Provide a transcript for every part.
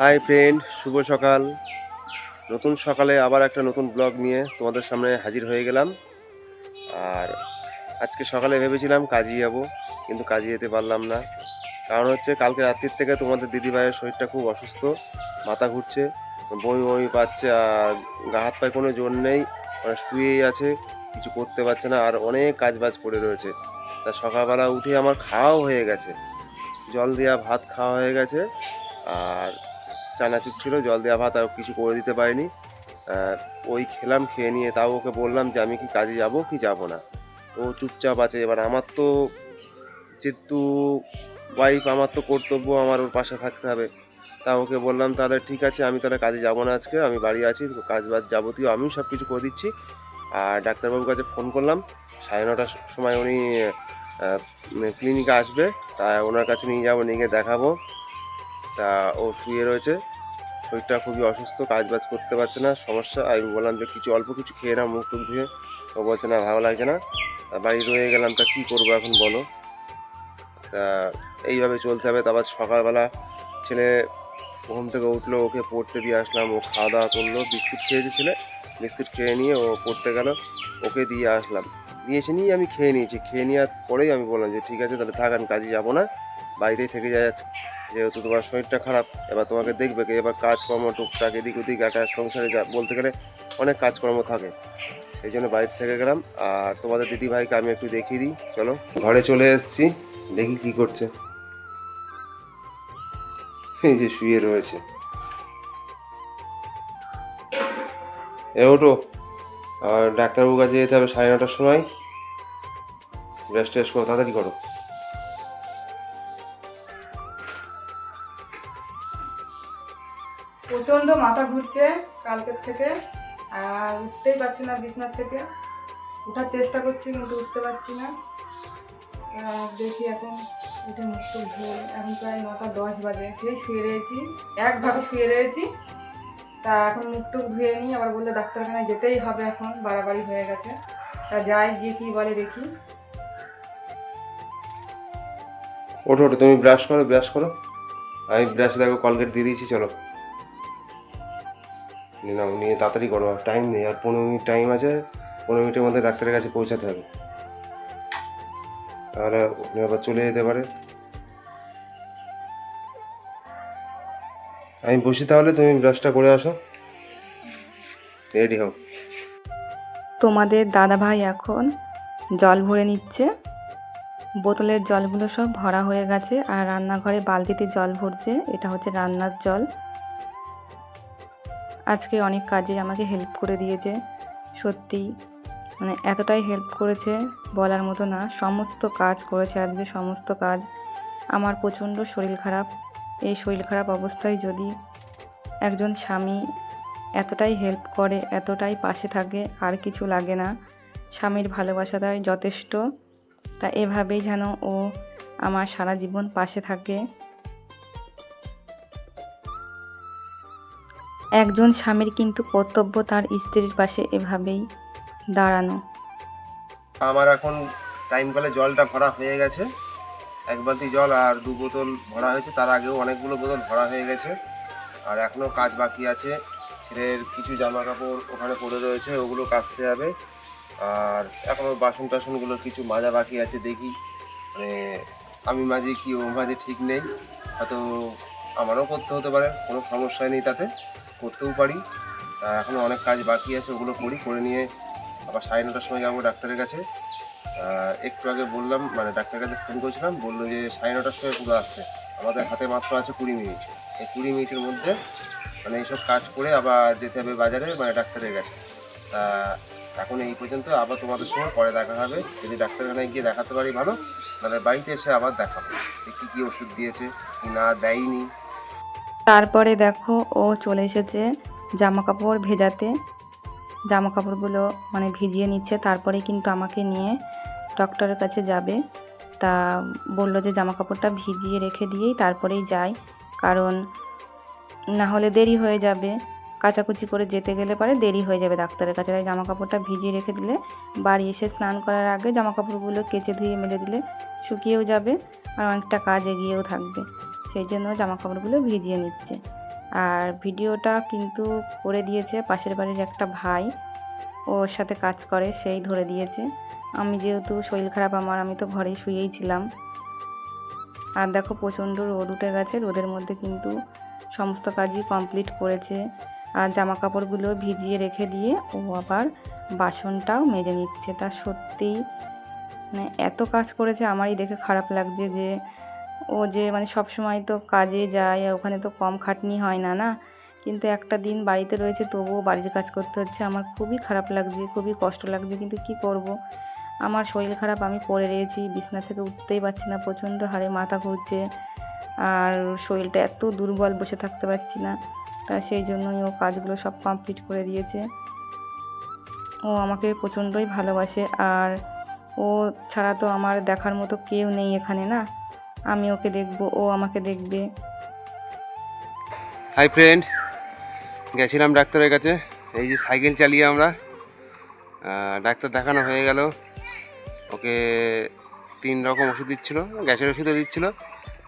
Hi friend শুভ সকাল। নতুন সকালে আবার একটা নতুন ব্লগ নিয়ে তোমাদের সামনে হাজির হয়ে গেলাম। আর আজকে সকালে ভেবেছিলাম কাজে যাব, কিন্তু কাজে যেতে পারলাম না। কারণ হচ্ছে কালকে রাত্রির থেকে তোমাদের দিদিভাইয়ের শরীরটা খুব অসুস্থ, মাথা ঘুরছে, বমি বমি পাচ্ছে, আর গা হাত পায়ে কোনো জোর নেই মানে শুয়েই আছে, কিছু করতে পারছে না, আর অনেক কাজ বাজ পড়ে রয়েছে। তা সকালবেলা উঠে আমার খাওয়াও হয়ে গেছে। জল দেওয়া ভাত খাওয়া হয়ে গেছে, আর চানাচুর ছিল, জল দেওয়া ভাত আর কিছু করে দিতে পারিনি। ওই খেলাম, খেয়ে নিয়ে তাও ওকে বললাম যে, আমি কি কাজে যাব কি যাব না? তো চুপচাপ আছে। এবার আমার তো যেহেতু ওয়াইফ আমার তো কর্তব্য আমার ওর পাশে থাকতে হবে। তা ওকে বললাম, তাহলে ঠিক আছে, আমি তাহলে কাজে যাব না আজকে, আমি বাড়ি আছি কাজ বাজ যাবতীয় আমিও সব কিছু করে দিচ্ছি। আর ডাক্তারবাবুর কাছে ফোন করলাম। সাড়ে নটার সময় উনি ক্লিনিকে আসবে। তা ওনার কাছে নিয়ে যাব, নিয়ে গিয়ে দেখাবো। তা ও শুয়ে রয়েছে। শরীরটা খুবই অসুস্থ কাজ বাজ করতে পারছে না, সমস্যা। আমি বললাম যে কিছু অল্প কিছু খেয়ে না মুখ টুক ধুয়ে। ও বলছে, না, ভালো লাগছে না। বাড়ি রয়ে গেলাম, তা কী করব এখন বলো? তা এইভাবে চলতে হবে। তারপর সকালবেলা ছেলে ঘুম থেকে উঠল, ওকে পড়তে দিয়ে আসলাম। ও খাওয়া দাওয়া করল, বিস্কিট খেয়েছে ছেলে। বিস্কিট খেয়ে নিয়ে ও পড়তে গেল। ওকে দিয়ে আসলাম। দিয়ে এসে নিয়ে আমি খেয়ে নিয়েছি। খেয়ে নেওয়ার পরেই আমি বললাম যে, ঠিক আছে, তাহলে থাক, আমি কাজে যাব না। বাইরেই থেকে যায় যাচ্ছে। যেহেতু তোমার শরীরটা খারাপ, এবার তোমাকে দেখবে কে, এবার কাজকর্ম টুকটাক এদিক ওদিক একটা সংসারে যা, বলতে গেলে অনেক কাজকর্ম থাকে। সেই জন্য বাইরে থেকে গেলাম, আর তোমাদের দিদি ভাইকে আমি একটু দেখিয়ে দিই, চলো। ঘরে চলে এসেছি, দেখি কি করছে। এই যে শুয়ে রয়েছে। এ, ওঠো। আর ডাক্তারবাবুর কাছে যেতে হবে সাড়ে নটার সময়। রেস্ট টেস্ট করো, তাড়াতাড়ি করো। প্রচণ্ড মাথা ঘুরছে কালকের থেকে, আর উঠতেই পারছি না বিছনার থেকে। উঠার চেষ্টা করছি কিন্তু উঠতে পারছি না। দেখি এখন উঠে টুক ধুয়ে, এখন প্রায় নটা দশ বাজে। সেই শুয়ে রয়েছি, একভাবে শুয়ে রয়েছি। তা এখন মুখ টুক ধুয়ে নিই, আবার বললে ডাক্তারখানায় যেতেই হবে এখন, বাড়াবাড়ি হয়ে গেছে। তা যাই, গিয়ে কী বলে দেখি। ওঠো ওঠো, তুমি ব্রাশ করো ব্রাশ করো। আমি ব্রাশ দেখো কলগেট দিয়ে দিয়েছি, চলো। নিয়ে নাও নিয়ে তাড়াতাড়ি করো। আর টাইম নেই। আর পনেরো মিনিট টাইম আছে, পনেরো মিনিটের মধ্যে ডাক্তারের কাছে পৌঁছাতে হবে। তাহলে উনি আবার চলে যেতে পারে। আমি বসি তাহলে, তুমি ব্রাশটা করে আসো। রেডি হও। তোমাদের দাদাভাই এখন জল ভরে নিচ্ছে। বোতলের জলগুলো সব ভরা হয়ে গেছে, আর রান্নাঘরে বালতিতে জল ভরছে। এটা হচ্ছে রান্নার জল। আজকে অনেক কাজে আমাকে হেল্প করে দিয়েছে। সত্যি মানে এতটাই হেল্প করেছে বলার মতো না, সমস্ত কাজ করেছে আজকে, সমস্ত কাজ। আমার প্রচণ্ড শরীর খারাপ। এই শরীর খারাপ অবস্থায় যদি একজন স্বামী এতটাই হেল্প করে, এতটাই পাশে থাকে, আর কিছু লাগে না। স্বামীর ভালোবাসাটাই যথেষ্ট। তা এভাবেই যেন ও আমার সারা জীবন পাশে থাকে। একজন স্বামীর কিন্তু কর্তব্য তার স্ত্রীর পাশে এভাবেই দাঁড়ানো। আমার এখন টাইম কলে জলটা ভরা হয়ে গেছে। এক বালতি জল আর দু বোতল ভরা হয়েছে। তার আগেও অনেকগুলো বোতল ভরা হয়ে গেছে। আর এখনও কাজ বাকি আছে। ছেলের কিছু জামা কাপড় ওখানে পড়ে রয়েছে, ওগুলো কাচতে হবে। আর এখনও বাসন টাসনগুলো কিছু মাজা বাকি আছে, দেখি। মানে আমি মাঝে কি ও মাঝে ঠিক নেই। হয়তো আমারও করতে হতে পারে, কোনো সমস্যা নেই তাতে। করতেও পারি। এখনও অনেক কাজ বাকি আছে, ওগুলো করি, করে নিয়ে আবার সাড়ে নটার সময় যাব ডাক্তারের কাছে। একটু আগে বললাম মানে ডাক্তারের কাছে ফোন করেছিলাম, বলল যে সাড়ে নটার সময় পুরো আসতে। আমাদের হাতে মাত্র আছে কুড়ি মিনিট এই কুড়ি মিনিটের মধ্যে মানে এইসব কাজ করে আবার যেতে হবে বাজারে মানে ডাক্তারের কাছে। তা এখন এই পর্যন্ত, আবার তোমাদের সময় পরে দেখা হবে। যদি ডাক্তারখানায় গিয়ে দেখাতে পারি ভালো মানে বাড়িতে এসে আবার দেখাবো কী কী ওষুধ দিয়েছে, কি না দেয়নি। তারপরে দেখো ও চলে এসেছে জামা কাপড় ভেজাতে। জামা কাপড়গুলো মানে ভিজিয়ে নিচ্ছে, তারপরে কিন্তু আমাকে নিয়ে ডক্টরের কাছে যাবে। তা বলল যে জামা কাপড়টা ভিজিয়ে রেখে দিয়েই তারপরেই যাই, কারণ না হলে দেরি হয়ে যাবে। কাচাকুচি করে যেতে গেলে পরে দেরি হয়ে যাবে ডাক্তারের কাছে। তাই জামা কাপড়টা ভিজিয়ে রেখে দিলে, বাড়ি এসে স্নান করার আগে জামা কাপড়গুলো কেচে ধুয়ে মেলে দিলে শুকিয়েও যাবে আর অনেকটা কাজ এগিয়েও থাকবে। সেই জন্য জামা কাপড়গুলো ভিজিয়ে নিচ্ছে। আর ভিডিওটা কিন্তু করে দিয়েছে পাশের বাড়ির একটা ভাই। ওর সাথে কাজ করে, সেই ধরে দিয়েছে। আমি যেহেতু শরীর খারাপ, আমার, আমি তো ঘরেই শুয়েই ছিলাম। আর দেখো প্রচণ্ড রোদ উঠে গেছে, রোদের মধ্যে কিন্তু সমস্ত কাজই কমপ্লিট করেছে। আর জামা কাপড়গুলো ভিজিয়ে রেখে দিয়ে ও আবার বাসনটাও মেজে নিচ্ছে। তা সত্যিই মানে এত কাজ করেছে, আমারই দেখে খারাপ লাগছে যে ও যে মানে সব সময় তো কাজে যায় আর ওখানে তো কম খাটনি হয় না না? কিন্তু একটা দিন বাড়িতে রয়েছে, তবুও বাড়ির কাজ করতে হচ্ছে। আমার খুবই খারাপ লাগছে, খুবই কষ্ট লাগছে, কিন্তু কি করব? আমার শরীর খারাপ, আমি পড়ে রয়েছি, বিছনা থেকে উঠতেই পারছি না, প্রচণ্ড হারে মাথা ঘুরছে আর শরীরটা এত দুর্বল, বসে থাকতে পারছি না। তা সেই জন্যই ও কাজগুলো সব কমপ্লিট করে দিয়েছে। ও আমাকে প্রচণ্ডই ভালোবাসে আর ও ছাড়া তো আমার দেখার মতো কেউ নেই এখানে, না? আমি ওকে দেখব, ও আমাকে দেখবে। হাই ফ্রেন্ড গেছিলাম ডাক্তারের কাছে। এই যে সাইকেল চালিয়ে আমরা ডাক্তার দেখানো হয়ে গেল। ওকে তিন রকম ওষুধ দিচ্ছিল, গ্যাসের ওষুধও দিচ্ছিল।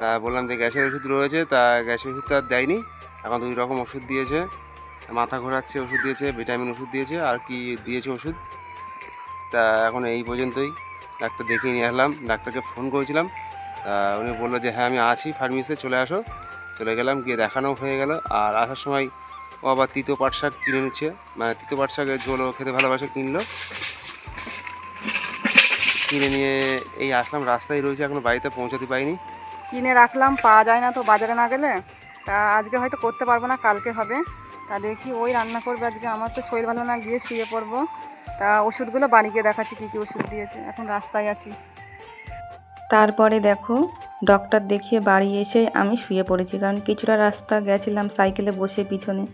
তা বললাম যে গ্যাসের ওষুধ রয়েছে, তা গ্যাসের ওষুধ তো আর দেয়নি। এখন দুই রকম ওষুধ দিয়েছে। মাথা ঘোরাচ্ছে, ওষুধ দিয়েছে, ভিটামিন ওষুধ দিয়েছে, আর কি দিয়েছে ওষুধ। তা এখন এই পর্যন্তই। ডাক্তার দেখিয়ে নিয়ে আসলাম। ডাক্তারকে ফোন করেছিলাম। উনি বলল যে হ্যাঁ আমি আছি ফার্মেসিতে চলে আসো। চলে গেলাম, গিয়ে দেখানো হয়ে গেল। আর আসার সময় ও আবার তিতো পাট শাক কিনে নিচ্ছে। মানে তিতো পাট শাকের ঝোলও খেতে ভালোবাসে, কিনলো। কিনে নিয়ে এই আসলাম, রাস্তায় রয়েছে, এখনও বাড়িতে পৌঁছাতে পারিনি। কিনে রাখলাম, পাওয়া যায় না তো বাজারে না গেলে। তা আজকে হয়তো করতে পারব না, কালকে হবে। তা দেখি, ওই রান্না করবে আজকে। আমার তো শরীর ভালো না, গিয়ে শুয়ে পড়ব। তা ওষুধগুলো বাড়ি গিয়ে দেখাচ্ছি, কী কী ওষুধ দিয়েছে। এখন রাস্তায় আছি। তারপরে দেখো ডক্টর দেখিয়ে বাড়ি এসে আমি শুয়ে পড়েছি, কারণ কিছুটা রাস্তা গেছিলাম সাইকেলে বসে পিছনে,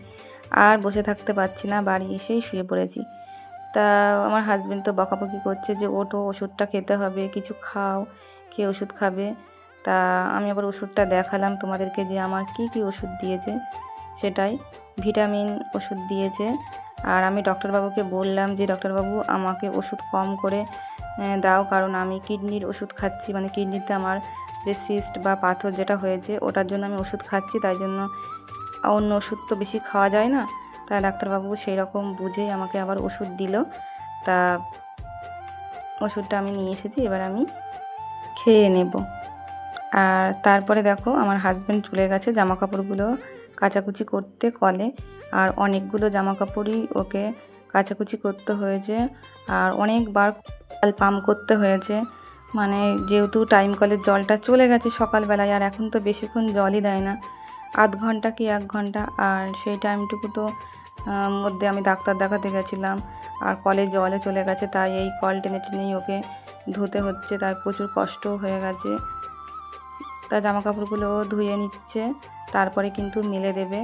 আর বসে থাকতে পারছি না, বাড়ি এসেই শুয়ে পড়েছি। তা আমার হাজবেন্ড তো বকাবকি করছে যে, ওঠো, ওষুধটা খেতে হবে, কিছু খাও খেয়ে ওষুধ খাবে? তা আমি আবার ওষুধটা দেখালাম তোমাদেরকে যে আমার কি কি ওষুধ দিয়েছে, সেটাই। ভিটামিন ওষুধ দিয়েছে, আর আমি ডক্টরবাবুকে বললাম যে ডক্টরবাবু আমাকে ওষুধ কম করে দাও, কারণ আমি কিডনির ওষুধ খাচ্ছি। মানে কিডনিতে আমার যে সিস্ট বা পাথর যেটা হয়েছে, ওটার জন্য আমি ওষুধ খাচ্ছি, তাই জন্য অন্য ওষুধ তো বেশি খাওয়া যায় না। তা ডাক্তারবাবু সেই রকম বুঝেই আমাকে আবার ওষুধ দিল। তা ওষুধটা আমি নিয়ে এসেছি, এবার আমি খেয়ে নেব। আর তারপরে দেখো, আমার হাজব্যান্ড চলে গেছে জামা কাপড়গুলো কাচাকুচি করতে কলে। আর অনেকগুলো জামা কাপড়ই ওকে কাচাকুচি করতে হয়েছে। আর অনেকবার কল পাম্প করতে হয়েছে। মানে যেহেতু টাইম কলের জলটা চলে গেছে সকালবেলায়, আর এখন তো বেশিক্ষণ জলই দেয় না। আধ ঘণ্টা কি এক ঘণ্টা? আর সেই টাইমটুকু তো মধ্যে আমি ডাক্তার দেখাতে গেছিলাম। আর কলে জলে চলে গেছে, তাই এই কল টেনে টেনেই ওকে ধুতে হচ্ছে। তাই প্রচুর কষ্ট হয়ে গেছে। তা জামা কাপড়গুলো ধুয়ে নিচ্ছে। তারপরে কিন্তু মেলে দেবে।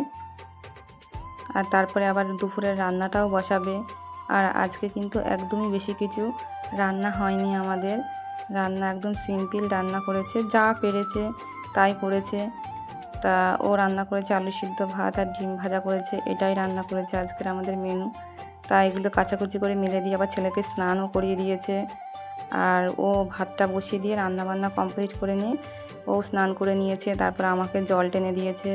আর তারপরে আবার দুপুরের রান্নাটাও বসাবে। আর আজকে কিন্তু একদমই বেশি কিছু রান্না হয়নি আমাদের। রান্না একদম সিম্পল রান্না করেছে, যা পেরেছে তাই করেছে। তা ও রান্না করেছে আলু সিদ্ধ ভাত আর ডিম ভাজা করেছে, এটাই রান্না করেছে আজকের আমাদের মেনু। তা এগুলো কাচাকুচি করে মেলে দিয়ে আবার ছেলেকে স্নানও করিয়ে দিয়েছে। আর ও ভাতটা বসিয়ে দিয়ে রান্না বান্না কমপ্লিট করে নিয়ে ও স্নান করে নিয়েছে, তারপর আমাকে জল টেনে দিয়েছে।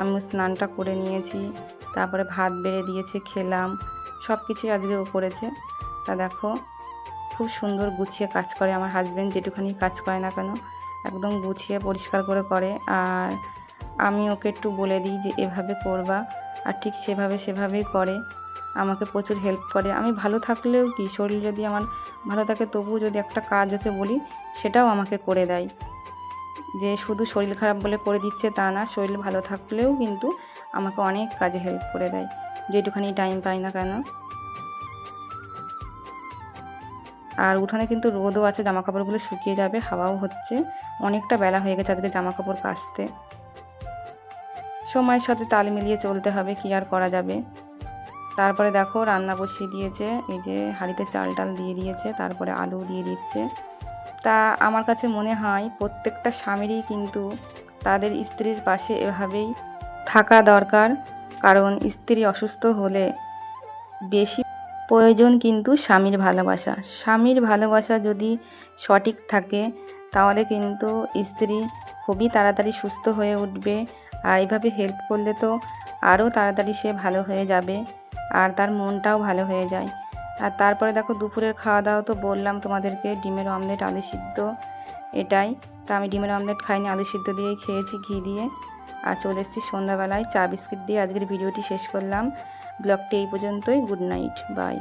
আমি স্নানটা করে নিয়েছি। তারপরে ভাত বেড়ে দিয়েছে, খেলাম। সব কিছুই আজকে ও করেছে। তা দেখো, খুব সুন্দর গুছিয়ে কাজ করে আমার হাজব্যান্ড যেটুখানি কাজ করে না কেন, একদম গুছিয়ে পরিষ্কার করে করে। আর আমি ওকে একটু বলে দিই যে, এভাবে করবা, আর ঠিক সেভাবে সেভাবেই করে। আমাকে প্রচুর হেল্প করে। আমি ভালো থাকলেও কি, শরীর যদি আমার ভালো থাকে, তবুও যদি একটা কাজ ওকে বলি, সেটাও আমাকে করে দেয়। যে শুধু শরীর খারাপ বলে করে দিচ্ছে তা না, শরীর ভালো থাকলেও কিন্তু আমাকে অনেক কাজে হেল্প করে দেয়। যেটুখানি টাইম পাই না কেন। আর উঠানে কিন্তু রোদও আছে জামা কাপড়গুলো শুকিয়ে যাবে, হাওয়াও হচ্ছে। অনেকটা বেলা হয়ে গেছে আজকে জামা কাপড় কাচতে। সময়ের সাথে তাল মিলিয়ে চলতে হবে, কি আর করা যাবে। তারপরে দেখো রান্না বসিয়ে দিয়েছে, এই যে হাঁড়িতে চাল টাল দিয়ে দিয়েছে, তারপরে আলু দিয়ে দিচ্ছে। তা আমার কাছে মনে হয় প্রত্যেকটা স্বামীরই কিন্তু তাদের স্ত্রীর পাশে এভাবেই থাকা দরকার, কারণ স্ত্রী অসুস্থ হলে বেশি প্রয়োজন কিন্তু স্বামীর ভালোবাসা। স্বামীর ভালোবাসা যদি সঠিক থাকে, তাহলে কিন্তু স্ত্রী খুবই তাড়াতাড়ি সুস্থ হয়ে উঠবে। আর এইভাবে হেল্প করলে তো আরও তাড়াতাড়ি সে ভালো হয়ে যাবে, আর তার মনটাও ভালো হয়ে যায়। আর তারপরে দেখো, দুপুরের খাওয়া দাওয়া তো বললাম তোমাদেরকে, ডিমের অমলেট আলু সিদ্ধ, এটাই। তা আমি ডিমের অমলেট খাইনি, আলু সিদ্ধ দিয়েই খেয়েছি ঘি দিয়ে। আর চলে এসেছি সন্ধ্যাবেলায় চা বিস্কিট দিয়ে। আজকের ভিডিওটি শেষ করলাম। ব্লগটি এই পর্যন্তই। Good night. বাই।